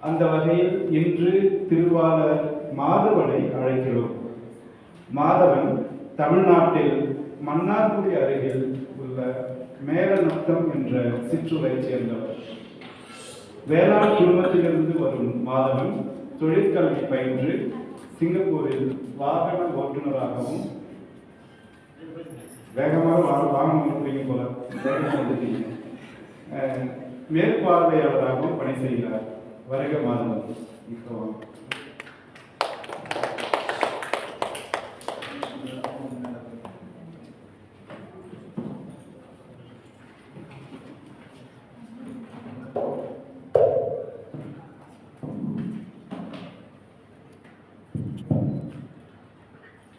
அந்த வகையில் இன்று திருவாளர் மாதவனை அழைக்கிறோம். மாதவன் தமிழ்நாட்டில் மன்னார்குடி அருகில் உள்ள மேலநத்தம் என்ற சிற்றுரை சேர்ந்தவர். வேளாண் குடும்பத்திலிருந்து வரும் மாதவன் தொழிற்கல்வி பயின்று சிங்கப்பூரில் வாகன ஓட்டுநராகவும் வேகமாக வா- வாகனம் ஓட்டுவீங்க போல. மேற்பார்வையாளராகவும் பணி செய்கிறார். வருக மாதவன் இப்போ வாங்க.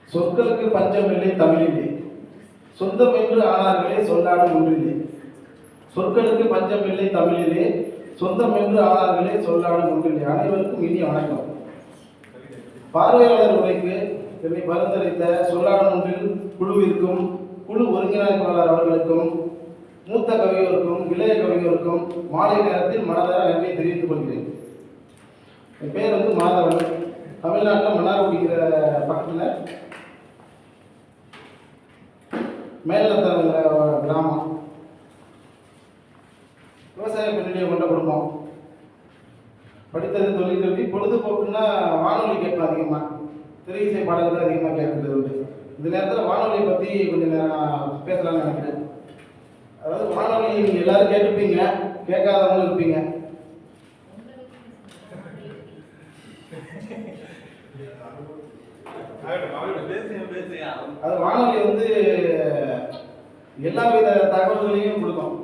சொற்களுக்கு பஞ்சமில்லை தமிழிலே சொந்தம் என்று ஆனார்களே சொல்லாடும் ஒன்றிலே சொற்களுக்கு பஞ்சமில்லை தமிழிலே சொந்தம் என்று ஆனார்களே சொல்லாமல் ஒன்றிலே அனைவருக்கும் இனி வணக்கம். பார்வையாளர் உரைக்கு என்னை பரிந்துரைத்த சொல்லாடும் ஒன்றில் குழுவிற்கும் குழு ஒருங்கிணைப்பாளர் அவர்களுக்கும் மூத்த கவியோருக்கும் இளைய கவியோருக்கும் மாலை நேரத்தில் மனதார நன்றியை தெரிவித்துக் கொள்கிறேன். என் பேர் வந்து மாதவன். தமிழ்நாட்டில் மன்னார்குடிங்கிற பக்கத்தில் மேலத்தரங்கிற கிராமம். விவசாய பின்னணியை கொண்ட குடும்பம். படித்தது தொழில் கல்வி பொழுதுபோக்குன்னா வானொலி கேட்பேன் அதிகமாக திரை இசை பாடல்கள் அதிகமாக கேட்கறது உண்டு. இந்த நேரத்தில் வானொலியை பற்றி கொஞ்சம் நேரம் பேசலாம்னு நினைக்கிறேன். அதாவது வானொலி நீங்கள் எல்லாரும் கேட்டிருப்பீங்க கேட்காதவங்களும் இருப்பீங்க. அது வானொலி வந்து எல்லா வித தகவல்களையும் கொடுக்கும்.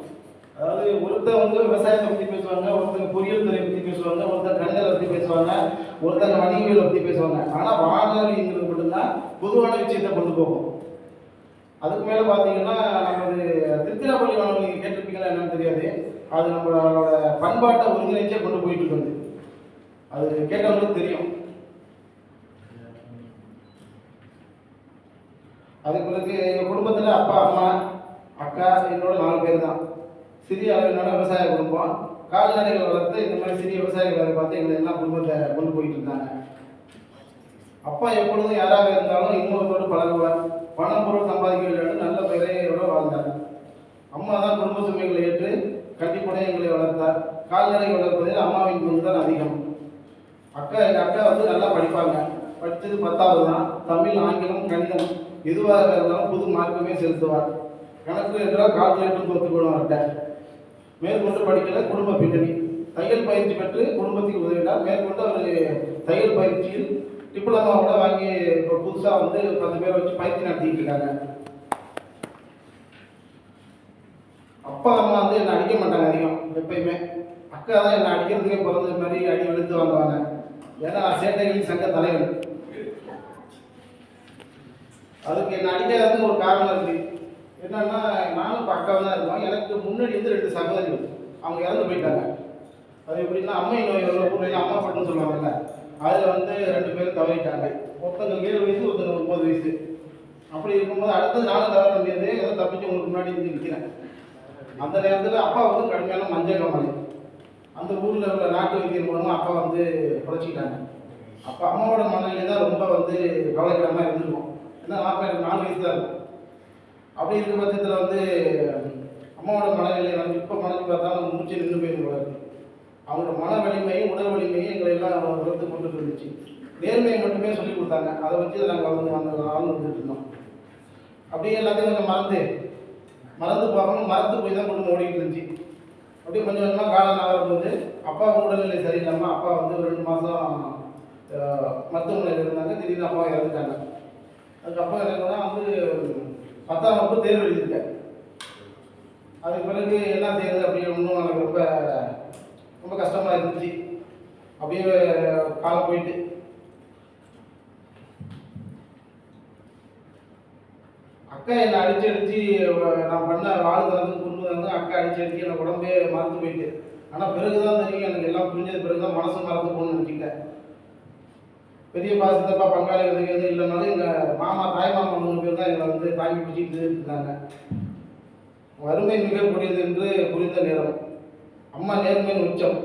அதாவது ஒருத்தர் வந்து விவசாயத்தை பற்றி பேசுவாங்க ஒருத்தங்க பொறியியல் துறை பற்றி பேசுவாங்க ஒருத்தர் கணிதத்தை பற்றி பேசுவாங்க ஒருத்தங்க வணிகவியலை பற்றி பேசுவாங்க. ஆனால் வானொலிங்கிறது மட்டும்தான் பொதுவான விஷயத்தை கொண்டு போகும். அதுக்கு மேலே பார்த்தீங்கன்னா நமது திருச்சிராப்பள்ளி வானொலி கேட்டிருப்பீங்களா என்னன்னு தெரியாது. அது நம்மளோட பண்பாட்டை ஒருங்கிணைச்சே கொண்டு போயிட்டு இருக்குது அது கேட்டவங்களுக்கு தெரியும். அதுக்கு பிறகு எங்கள் குடும்பத்தில் அப்பா அம்மா அக்கா என்னோட நாலு பேர் தான். சிறிய அளவிலான விவசாய குடும்பம் கால்நடைகள் வளர்த்து இந்த மாதிரி சிறிய விவசாயிகளை பார்த்து எங்களை எல்லாம் குடும்பத்தை கொண்டு போயிட்டு இருந்தாங்க. அப்பா எப்பொழுதும் யாராக இருந்தாலும் இன்னொருத்தோடு பழகுவார். பணம் பொருள் சம்பாதிக்க நல்ல பெயரையோட வாழ்ந்தார். அம்மா தான் குடும்ப சுமைகளை ஏற்று கண்டிப்பாக எங்களை வளர்த்தார். கால்நடை வளர்ப்பதில் அம்மாவின் பங்கு தான் அதிகம். அக்கா எங்கள் அக்கா வந்து நல்லா படிப்பாங்க. படித்தது பத்தாவது தான். தமிழ் ஆங்கிலம் கணிதம் எதுவாக இருந்தாலும் புது மார்க்குமே செலுத்துவார். கணக்கு என்றால் கால்குலேட்டர் தோற்று அவர்கிட்ட மேற்கொண்டு படிக்கிற குடும்ப பின்னணி. தையல் பயிற்சி பெற்று குடும்பத்துக்கு உதவினார். மேற்கொண்டு அவர் தையல் பயிற்சியில் டிப்ளமாவோட வாங்கி இப்போ புதுசாக வந்து பத்து பேரை வச்சு பயிற்சி நடத்திட்டு இருக்காங்க. அப்பா அம்மா வந்து என்னை அடிக்க மாட்டாங்க அதிகம் எப்பயுமே. அக்கா தான் என்னை அடிக்கிறதுக்கே பிறந்த மாதிரி அடி விழுந்து வாங்குவாங்க ஏன்னா சேட்டைகளின் சங்க தலைவன். அதுக்கு என்னை அடிக்காததுக்கு ஒரு காரணம் இருக்கு. என்னன்னா நானும் இப்போ தான் இருக்கோம் எனக்கு முன்னாடி வந்து ரெண்டு சகோதரிகள். அவங்க இறந்து போயிட்டாங்க. அது எப்படின்னா அம்மை நோய் எவ்வளோ ஊரில் அம்மா பட்டுன்னு சொல்லுவாங்கல்ல அதில் வந்து ரெண்டு பேரும் தவறிட்டாங்க. ஒருத்தங்க ஏழு வயசு ஒருத்தங்க ஒன்பது வயசு. அப்படி இருக்கும்போது அடுத்தது நானும் தவற வேண்டியது ஏதோ தப்பிச்சு உங்களுக்கு முன்னாடி இருந்து நிற்கிறேன் அந்த நேரத்தில் அப்பா வந்து கடுமையான மஞ்சள் காமாலை. அந்த ஊரில் உள்ள நாட்டு வைத்தியம் மூலமாக அப்பா வந்து குறைச்சிக்கிட்டாங்க அப்போ அம்மாவோட மனநிலை தான் ரொம்ப வந்து கவலைக்கிடமாக இருந்திருக்கும். ஏன்னா அப்பா எனக்கு நாலு வயசு தான் இருக்கும் அப்படி இருக்க பட்சத்தில் வந்து அம்மாவோட மனநிலை வந்து இப்போ மனசு பார்த்தாலும் மூச்சு நின்று போயிடும் அவங்களோட மன வலிமையும் உடல் வலிமையும் எங்களை எல்லாம் வளர்த்து கொண்டு இருந்துச்சு நேர்மையை மட்டுமே சொல்லி கொடுத்தாங்க. அதை வச்சு நாங்கள் வந்து அந்த வாழ்ந்து வந்துட்டு இருந்தோம். அப்படியே எல்லாத்தையும் நாங்கள் மறந்து மறந்து போகாமல் மறந்து போய் தான் குடும்பம் ஓடிட்டு இருந்துச்சு. அப்படியே கொஞ்சம் கொஞ்சமாக காலம் நகரும் போது அப்பா உடல்நிலை சரியில்லாமல் அப்பா வந்து ஒரு ரெண்டு மாதம் மருத்துவமனையில் இருந்தாங்க. திடீர்னு அப்பா இறந்துட்டாங்க. அதுக்கப்புறம் என்ன வந்து பத்தாம் வகுப்பு தேர்வு எழுதியிருக்கேன் அதுக்கு பிறகு என்ன செய்யறது அப்படின்னு ஒன்றும் எனக்கு ரொம்ப ரொம்ப கஷ்டமாக இருந்துச்சு. அப்படியே காலம் போயிட்டு. அக்கா என்னை அடிச்சு அடிச்சு நான் பண்ண வாழ் தந்து கொண்டு வந்து அக்கா அடிச்சு அடிச்சு எனக்கு உடம்பே மறந்து போயிட்டு. ஆனால் பிறகுதான் தெரியும் எனக்கு எல்லாம் புரிஞ்சது பிறகு தான் மனசு மறந்து போகணும்னு நினைக்கிறேன் பெரியப்பா சித்தப்பா பங்காளி எதுவும் இல்லைனாலும் எங்கள் மாமா தாய் மாமா மூணு பேர் தான் எங்களை வந்து தாங்கி பிடிச்சிட்டு இருந்தாங்க வறுமை மிகக்கூடியது என்று புரிந்த நேரம். அம்மா நேர்மையின் உச்சம்.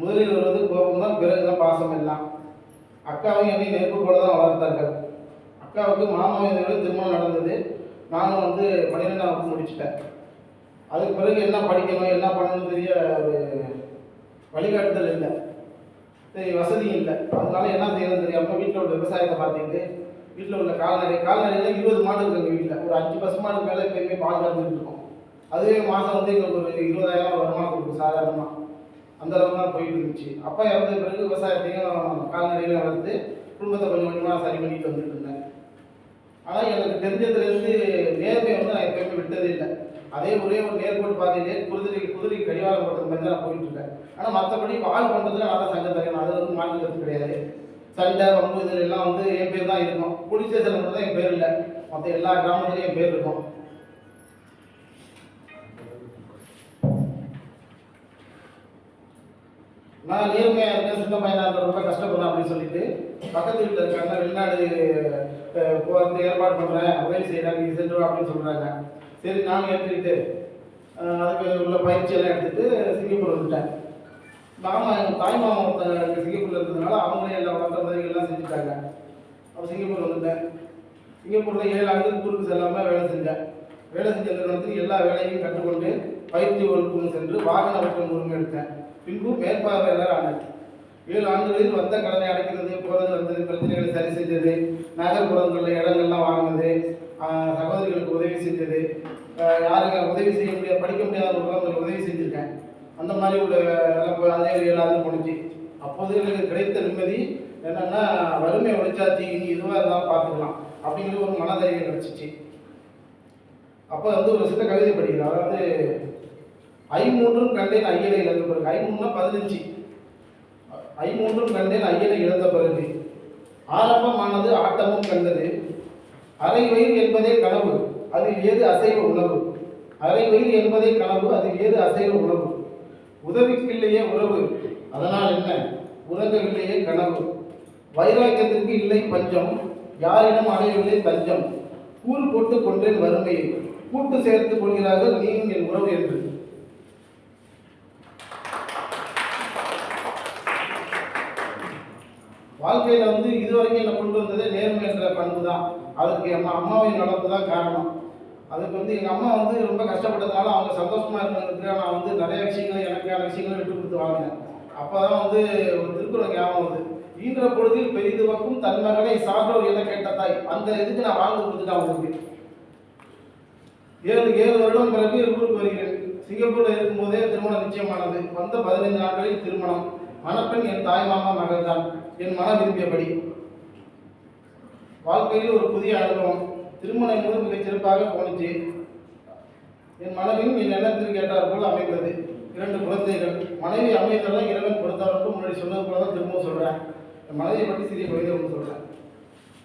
முதலில் வருவது கோபம் தான் பிறகு தான் பாசம் எல்லாம். அக்காவும் என்னை நெருப்பு போல தான் வளர்த்தார்கள். அக்காவுக்கு மாமாவியோட திருமணம் நடந்தது. நானும் வந்து பன்னிரெண்டாம் வகுப்பு முடிச்சிட்டேன். அதுக்கு பிறகு என்ன படிக்கணும் என்ன பண்ணணும்னு தெரிய ஒரு வழிகாட்டுதல் இல்லை. வசதி இல்லை. அதனால என்ன செய்யறது தெரியாம வீட்டில் உள்ள விவசாயத்தை பார்த்துக்கிட்டு வீட்டில் உள்ள கால்நடை கால்நடையில் இருபது மாடு இருக்கு எங்கள் வீட்டில் ஒரு அஞ்சு பசு மாடு மேலே எப்பயுமே பால் கறந்துட்டு இருக்கோம். அதுவே மாதம் வந்து எங்களுக்கு ஒரு இருபதாயிரம் வருமானம் கொடுக்கும் சாதாரணமாக அந்த அளவுக்கு தான் போயிட்டு இருந்துச்சு. அப்பா இறந்த பிறகு விவசாயத்தையும் கால்நடைகளையும் வளர்த்து குடும்பத்தை கொஞ்சம் கொஞ்சமாக சரி பண்ணிட்டு வந்துட்டு இருந்தேன். ஆனால் எனக்கு தெரிஞ்சதுலேருந்து நேர்மையை வந்து நான் எப்பயுமே விட்டதே இல்லை. அதே ஒரே ஒரு நேர்கோட்டு பாதையிலே குதிரைக்கு குதிரைக்கு கடிவாளம் போட்டது மாதிரி தான் நான் போயிட்டு இருக்கேன் ஆனால் மற்றபடி வாழ் பண்ணுறதுல நல்லா சண்டை தரேன். அதில் வந்து மாநிலத்து கிடையாது. சண்டை வம்பு இதில் எல்லாம் வந்து என் பேர் தான் இருக்கும். போலீஸ் ஸ்டேஷன் மட்டும் தான் என் பேர் இல்லை. மற்ற எல்லா கிராமத்துலையும் என் பேர் இருக்கும். நான் நேர்மையாக இருக்கேன் சின்ன பையனாக ரொம்ப கஷ்டப்படுறேன் அப்படின்னு சொல்லிட்டு பக்கத்து வீட்டில் இருக்காங்க. வெளிநாடு அஹ், ஏற்பாடு பண்ணுறேன் உதவி செய்கிறாங்க நீ சென்று அப்படின்னு சொல்கிறாங்க சரி நானும் ஏற்றுக்கிட்டு அதுக்கு உள்ள பயிற்சியெல்லாம் எடுத்துகிட்டு சிங்கப்பூர் வந்துட்டேன். மாமா எங்கள் தாய் மாமா ஒருத்தர் சிங்கப்பூரில் இருக்கிறதுனால அவங்களே எல்லா மற்ற உதவிகள்லாம் செஞ்சுட்டாங்க. அப்போ சிங்கப்பூர் வந்துட்டேன். சிங்கப்பூரில் ஏழு ஆண்டு ஊருக்கு செல்லாமல் வேலை செஞ்சேன். வேலை செஞ்ச நிறுவனத்தில் எல்லா வேலையும் கற்றுக்கொண்டு பயிற்சி வகுப்பும் சென்று வாகன ஓட்டம் உரிமை எடுத்தேன். பின்பு மேற்பார்வையாளர் ஆனேன். ஏழு ஆண்டுகளில் வந்த கடனை அடைக்கிறது போகிறது வந்தது பிரச்சனைகளை சரி செஞ்சது நகர்ப்புறங்களில் இடங்கள்லாம் வாங்கினது சகோதரிகளுக்கு உதவி செஞ்சது யாருக்கு உதவி செய்ய முடியாது படிக்க முடியாதவங்களுக்கு உதவி செஞ்சுருக்கேன். அந்த மாதிரி உள்ள எல்லாம் போய் அதே போணுச்சு அப்போது எனக்கு கிடைத்த நிம்மதி என்னென்னா வறுமை ஒழிச்சாச்சு இனி எதுவாக இருந்தாலும் பார்த்துக்கலாம் அப்படிங்கிற ஒரு மனதைரியம் கிடைச்சிச்சு அப்போ வந்து ஒரு சின்ன கவிதை படிக்கிறேன். அதாவது ஐமூன்றும் கண்டேன் ஐயலை இழந்த பிறகு. ஐமூணுனா பதினஞ்சு. ஐமூன்றும் கண்டேன் ஐயலை இழந்த பிறகு. ஆரம்பமானது ஆட்டமும் கண்டது. அரை வயிறு என்பதே கனவு. அதில் ஏது அசைவ உணவு? அரை வயிறு கனவு அதில் ஏது அசைவ உணவு? உதவிக்கில்லையே உறவு அதனால் என்ன? உறங்கவில்லையே கனவு. வைராக்கியத்திற்கு இல்லை பஞ்சம். யாரிடம் அடையவில்லை தஞ்சம். கூறு போட்டு கொண்டேன் வறுமையை கூட்டு சேர்த்துக் கொள்கிறார்கள் நீயும் என் உறவு என்று. வாழ்க்கையில வந்து இதுவரைக்கும் என்னை கொண்டு வந்ததே நேர்மை என்ற பண்பு தான் அதுக்கு என் அம்மாவின் நடப்பு தான் காரணம். அதுக்கு வந்து எங்கள் அம்மா வந்து ரொம்ப கஷ்டப்பட்டதுனால அவங்க சந்தோஷமாக இருந்ததுக்கு நான் வந்து நிறைய விஷயங்கள் எனக்கான விஷயங்களும் விட்டு கொடுத்து வாழ்ந்தேன். அப்போ தான் வந்து ஒரு திருக்குறள் ஞாபகம் வருது. ஈன்ற பொழுதில் பெரிதுவக்கும் தன் மகனை சான்றோர் என கேட்ட தாய் அந்த இதுக்கு நான் வாழ்ந்து கொடுத்துட்டேன் அவங்களுக்கு ஏழு ஏழு வருடம் பிறகு ஊருக்கு வருகிறேன். சிங்கப்பூரில் இருக்கும்போதே திருமணம் நிச்சயமானது. வந்த பதினைந்து நாட்களில் திருமணம். மணப்பெண் என் தாய் மாமா மகள் தான் என் மன விரும்பியபடி. வாழ்க்கையில் ஒரு புதிய அனுபவம். திருமணம் என்பது மிகச் சிறப்பாக போனிச்சு என் மனைவியும் என் எண்ணத்தில் கேட்டார் போல் அமைந்தது. இரண்டு குழந்தைகள். மனைவி அமைந்ததெல்லாம் இறைவன் கொடுத்தவருக்கு முன்னாடி சொன்னது போல தான் திரும்பவும் சொல்கிறேன் என் மனைவியை பற்றி சிறிய கவிதை ஒன்று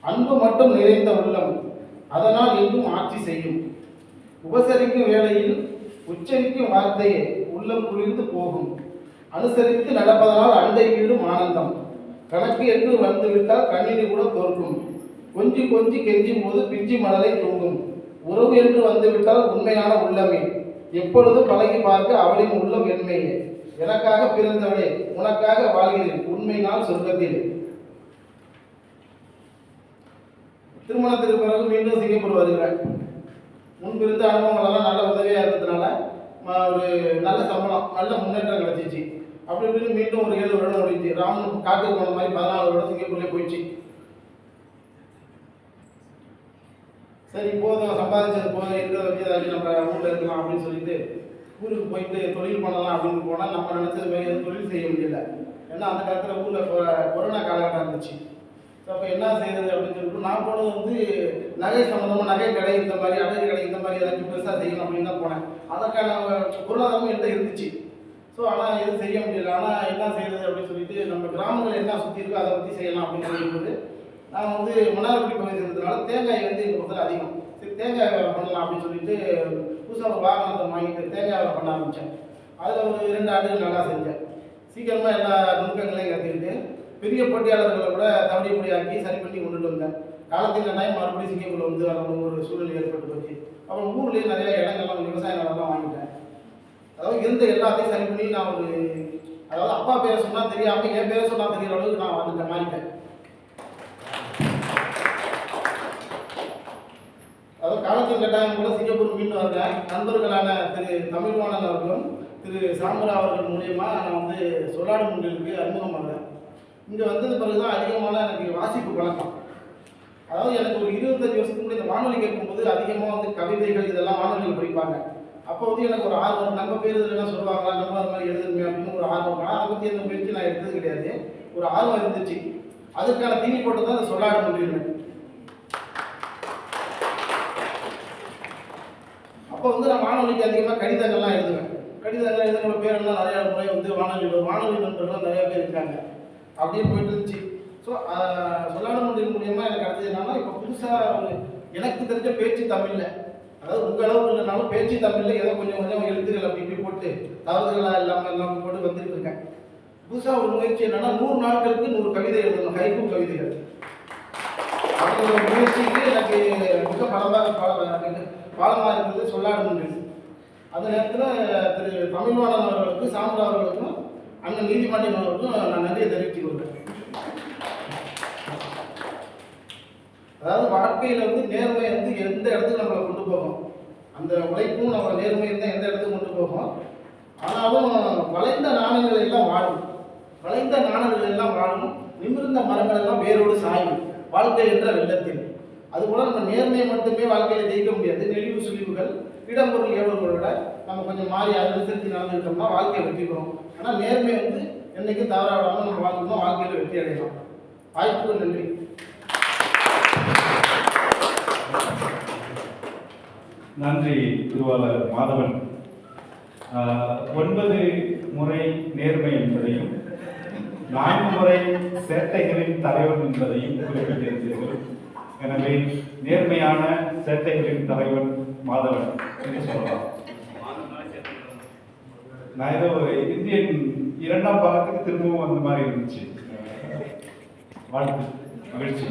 அன்பு மட்டும் நிறைந்த உள்ளம். அதனால் எங்கும் ஆட்சி செய்யும். உபசரிக்கும் வேளையில் உச்சரிக்கும் வார்த்தையே உள்ளம் குளிர்ந்து போகும். அனுசரித்து நடப்பதனால் அண்டை வீடும் ஆனந்தம். கணக்கு என்று வந்துவிட்டால் கண்ணீர் கூட தோற்கும். கொஞ்சி கொஞ்சி கெஞ்சும் போது பிஞ்சி மணலை தூங்கும். உறவு என்று வந்துவிட்டால் உண்மையான உள்ளமே. எப்பொழுது பழகி பார்க்க அவளின் உள்ளம் என்மையே. எனக்காக பிறந்தவளே உனக்காக வாழ்கிறேன். உண்மை நாள் சொர்க்கத்தில். திருமணத்திற்கு பிறகு மீண்டும் சிங்கப்பூர் வருகிறேன் முன்பிருந்த அனுபவங்களெல்லாம் நல்ல உதவியாக இருந்ததுனால ஒரு நல்ல சம்பளம் நல்ல முன்னேற்றம் கிடைச்சிச்சு. அப்படி இப்படின்னு மீண்டும் ஒரு ஏழு வருடம் ஓடிச்சு. ராமன் காட்டுக்கு போன மாதிரி பதினாலு வருடம் சிங்கப்பூர்லேயே போயிடுச்சு சரி போதும் சம்பாதிச்சது போதும் இருக்கிற வச்சு ஏதாச்சும் நம்ம ஊரில் இருக்கலாம் அப்படின்னு சொல்லிட்டு ஊருக்கு போயிட்டு தொழில் பண்ணலாம் அப்படின்னு போனால் நம்ம நினச்சது மாதிரி தொழில் செய்ய முடியல. ஏன்னா அந்த காலத்தில் ஊரில் கொரோனா காலகட்டம் இருந்துச்சு. ஸோ அப்போ என்ன செய்யறது அப்படின்னு சொல்லிட்டு நான் போனது வந்து நகை சம்மந்தமாக நகை கடை இந்த மாதிரி அடகு கடை இந்த மாதிரி ஏதாச்சும் பெருசாக செய்யணும் அப்படின்னு தான் போனேன். அதற்கான பொருளாதாரமும் என்கிட்ட இருந்துச்சு. ஸோ ஆனால் எதுவும் செய்ய முடியல. ஆனால் என்ன செய்யறது அப்படின்னு சொல்லிட்டு நம்ம கிராமங்கள் என்ன சுற்றி இருக்கோ அதை பற்றி செய்யலாம் அப்படின்னு சொல்லிட்டு நான் வந்து மணார்குடி பகுதி இருக்கிறதுனால தேங்காய் வந்து எங்கள் பக்கத்தில் அதிகம். சரி தேங்காய் வேலை பண்ணலாம் அப்படின்னு சொல்லிட்டு புதுசாக ஒரு வாகனத்தை வாங்கிட்டு தேங்காய் வேலை பண்ண ஆரம்பித்தேன் அதில் ஒரு இரண்டு ஆண்டுகள் நல்லா செஞ்சேன். சீக்கிரமாக எல்லா நுணுக்கங்களையும் கற்றுக்கிட்டு பெரிய போட்டியாளர்களை கூட தவடி முடியாக்கி சரி பண்ணி கொண்டுட்டு வந்தேன். காலத்தில் நாய் மறுபடியும் சிங்கப்பூரில் வந்து வர ஒரு சூழ்நிலை ஏற்பட்டு போச்சு. அப்புறம் ஊர்லேயே நிறைய இடங்கள்லாம் விவசாய நிலம்லாம் வாங்கிட்டேன். அதாவது இருந்த எல்லாத்தையும் சரி பண்ணி நான் ஒரு அதாவது அப்பா பேரை சொன்னால் தெரியாமல் என் பேரை சொன்னால் தெரிகிற அளவுக்கு நான் வந்துட்டேன் மாறிட்டேன். அதாவது காலத்தின் கட்டாயம் கூட சிங்கப்பூர் மீண்டு வர்ற நண்பர்களான திரு தமிழ்வாணன் அவர்களும் திரு சாமுரா அவர்கள் மூலியமாக நான் வந்து சொல்லாடு முன்னிலுக்கு அறிமுகமாகிறேன் இங்கே வந்தது பிறகு தான் அதிகமான எனக்கு வாசிப்பு பழக்கம் அதாவது எனக்கு ஒரு இருபத்தஞ்சு வருஷத்துக்கு முன்னாடி இந்த வானொலி கேட்கும்போது அதிகமாக வந்து கவிதைகள் இதெல்லாம் வானொலியில் படிப்பாங்க. அப்போ வந்து எனக்கு ஒரு ஆர்வம் நம்ம பேர் இதெல்லாம் சொல்லுவாங்களா நம்ம அது மாதிரி எழுதுமே அப்படின்னு ஒரு ஆர்வம் ஆனால் அதை பற்றி எந்த முயற்சி நான் எடுத்தது கிடையாது. ஒரு ஆர்வம் இருந்துச்சு. அதுக்கான தீனி போட்டு தான் அந்த சொல்லாட முடியுமே அப்போ வந்து நான் வானொலிக்கு அதிகமாக கடிதங்கள்லாம் எழுதுவேன். கடிதங்கள் எழுதுகிற பேரெல்லாம் நிறையா முறை வந்து வானொலி வானொலி நண்பர்கள்லாம் நிறையா பேர் இருக்காங்க. அப்படியே போயிட்டு இருந்துச்சு. ஸோ சொல்லாத மொழியின் மூலியமாக எனக்கு அடுத்தது என்னன்னா இப்போ புதுசாக ஒரு எனக்கு தெரிஞ்ச பேச்சு தமிழில். அதாவது உங்கள் அளவுக்கு இல்லைனாலும் பேச்சு தமிழில் ஏதோ கொஞ்சம் கொஞ்சம் எழுத்துக்கள் அப்படி இப்படி போட்டு தவறுதலாக இல்லாமல் எல்லாம் போட்டு வந்துட்டு இருக்கேன். புதுசாக ஒரு முயற்சி என்னன்னா நூறு நாட்களுக்கு நூறு கவிதை எழுதணும். ஹைக்கூ கவிதைகள். அப்படி ஒரு முயற்சிக்கு எனக்கு மிக பலமாக பல பாலமாக இருந்தது சொல்லாட அந்த நேரத்தில் திரு தமிழ்வாணன் அவர்களுக்கு சாமுரா அவர்களுக்கும் அண்ணன் நீதிமன்றம் அவர்களுக்கும் நான் நன்றியை தெரிவித்துக் கொள்கிறேன். அதாவது வாழ்க்கையில் வந்து நேர்மை வந்து எந்த இடத்துக்கு நம்மளை கொண்டு போகும்? அந்த உழைப்பும் நம்ம நேர்மை இருந்தால் எந்த இடத்துக்கு கொண்டு போகும்? ஆனாலும் வளைந்த நாணயங்கள் எல்லாம் வாழும். வளைந்த நாணயங்கள் எல்லாம் வாழும். நிமிர்ந்த மரங்கள் எல்லாம் வேரோடு சாயும். வாழ்க்கை என்ற வெள்ளத்தில். அதுபோல் நம்ம நேர்மையை மட்டுமே வாழ்க்கையில் ஜெயிக்க முடியாது. நெளிவு சுழிவுகள் இடம்பொருள் ஏவல்களோட நம்ம கொஞ்சம் மாறி அனுசரித்து நடந்துக்கிட்டோம்னா வாழ்க்கையை வெற்றி பெறும். ஆனால் நேர்மை வந்து என்னைக்கும் தவறாடாமல் நம்ம வாழ்க்கணும் வாழ்க்கையில் வெற்றி அடையலாம். வாய்ப்புக்கு நன்றி. நன்றி திருவாளர் மாதவன். ஒன்பது முறை நேர்மை என்பதையும் நான்கு முறை சேட்டைகளின் தலைவன் என்பதையும் குறிப்பிட்டிருந்தீர்கள். எனவே நேர்மையான சேட்டைகளின் தலைவன் மாதவன் என்று சொல்லலாம். நான் ஏதோ இந்தியன் இரண்டாம் பாகத்துக்கு திரும்பவும் அந்த மாதிரி இருந்துச்சு. வாழ்த்து மகிழ்ச்சி.